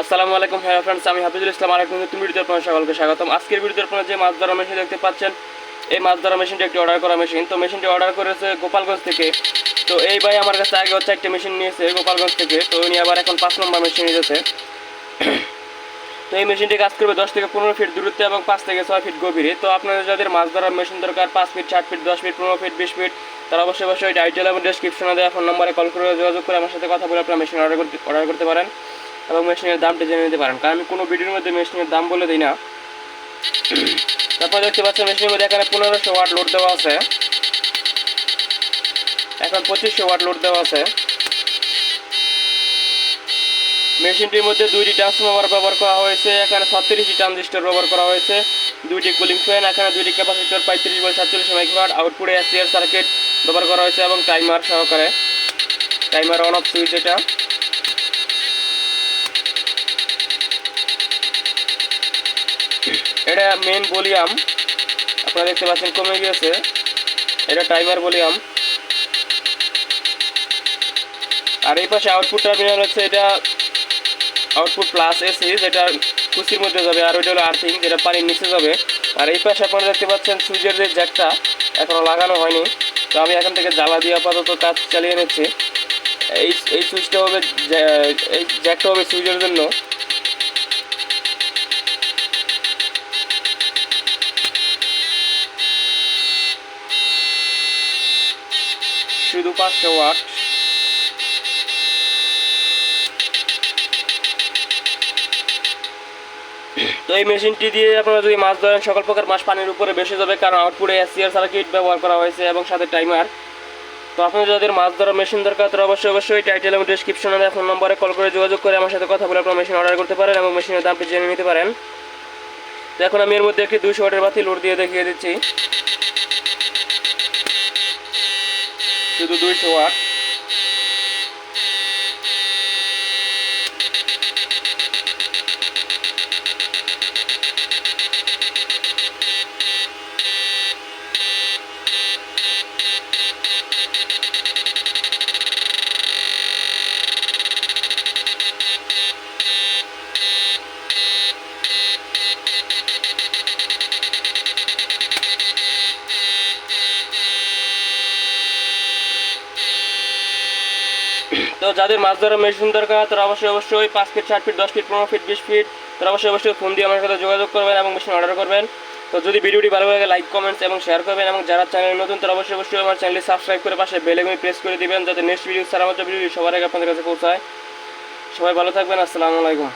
আসসালামু আলাইকুম হ্যাঁ ফ্রেন্ডস আমি হাফিজুল ইসলাম আর একটি নতুন ভিডিওতে আপনার সকলকে স্বাগতম। আজকের ভিডিওতে আপনারা যে মাছ ধরা মেশিন দেখতে পাচ্ছেন, এই মাছ ধরা মেশিনটি একটি অর্ডার করা মেশিন তো মেশিনটি অর্ডার করেছে গোপালগঞ্জ থেকে। তো এই ভাই আমার কাছে আগে হচ্ছে একটা মেশিন নিয়েছে গোপালগঞ্জ থেকে। তো উনি আবার এখন পাঁচ নম্বর মেশিন নিয়েছে তো এই মেশিনটি কাজ করবে দশ থেকে পনেরো ফিট দূরত্বে এবং পাঁচ থেকে ছয় ফিট গভীরে। তো আপনাদের যাদের মাছ ধরার মেশিন দরকার, পাঁচ ফিট ষাট ফিট দশ ফিট পনেরো ফিট বিশ ফিট তারা অবশ্যই অবশ্যই ডাইটেল এবং ডেসক্রিপশনে দেওয়া ফোন নম্বরে কল করে যোগাযোগ করে আমার সাথে কথা বলে আপনার মেশিন অর্ডার করতে অর্ডার করতে পারেন। এবং মেশিনের দামটি জেনে নিতে পারেন। কারণ কোনো ভিডিওর মধ্যে মেশিনের দাম বলে দিই না। তারপর দেখতে পাচ্ছেন মেশিনের মধ্যে এখানে পনেরোশো ওয়াট লোড দেওয়া আছে। এখন পঁচিশশো ওয়াট লোড দেওয়া আছে। মেশিনটির মধ্যে দুইটি ট্রান্সফর্মার ব্যবহার করা হয়েছে। এখানে ছত্রিশটি ট্রানজিস্টর ব্যবহার করা হয়েছে। দুইটি কুলিং ফ্যান এখানে দুইটি ক্যাপাসিটর পঁয়ত্রিশ বল সাতচল্লিশ মাইক্রোওয়াট আউটপুটে এসিআর সার্কিট ব্যবহার করা হয়েছে এবং টাইমার সহকারে। টাইমার অন অফ সুইচ এটা। এটা মেন ভলিউম আপনারা দেখতে পাচ্ছেন কমে গিয়েছে। এটা টাইমার ভলিউম আর এই পাশে আউটপুট টার্মিনাল হচ্ছে এটা আউটপুট প্লাস এসি যেটা কুচির মধ্যে যাবে, আর ওইটা হলো আর্থিং যেটা পানির নিচে যাবে। আর এই পাশে আপনারা দেখতে পাচ্ছেন সুইচের যে জ্যাকটা এখনও লাগানো হয়নি। তো আমি এখান থেকে জ্বালা দিয়ে আপাতত কাজ চালিয়ে নিচ্ছি। এই এই সুইচটা হবে এই জ্যাকটা হবে সুইচের জন্য। শুধু পাঁচশো ওয়াট। তো এই মেশিনটি দিয়ে আপনারা যদি মাছ ধরেন, সকল প্রকার মাছ পানির উপরে বেসে যাবে, কারণ আউটপুটে এসিআর সার্কিট ব্যবহার করা হয়েছে এবং সাথে টাইমার তো আপনাদের যাদের মাছ ধরার মেশিন দরকার, তারা অবশ্যই অবশ্যই টাইটেল এবং ডিসক্রিপশনে ফোন নম্বরে কল করে যোগাযোগ করে আমার সাথে কথা বলে আপনার মেশিন অর্ডার করতে পারেন এবং মেশিনের দামটি জেনে নিতে পারেন। তো এখন আমি এর মধ্যে একটি দুশো ওয়াটের বাতি লোড দিয়ে দেখিয়ে দিচ্ছি। শুধু দুইশো ওয়াট তো যাদের মাছ ধরার মেশিন দরকার, তারা অবশ্যই অবশ্যই পাঁচ ফিট ষাট ফিট দশ ফিট পনেরো ফিট বিশ ফিট তারা অবশ্যই অবশ্যই ফোন দিয়ে আমার সাথে যোগাযোগ করবেন এবং মেশিন অর্ডার করবেন। তো যদি ভিডিওটি ভালো লাগে লাইক কমেন্টস এবং শেয়ার করবেন এবং যারা চ্যানেল নতুন, তারা অবশ্যই অবশ্যই আমার চ্যানেলটি সাবস্ক্রাইব করে পাশে বেল আইকনে প্রেস করে দিবেন যাতে নেক্সট ভিডিও সারা মতো ভিডিও সবার আগে আপনাদের কাছে পৌঁছায়। সবাই ভালো থাকবেন, আসসালামু আলাইকুম।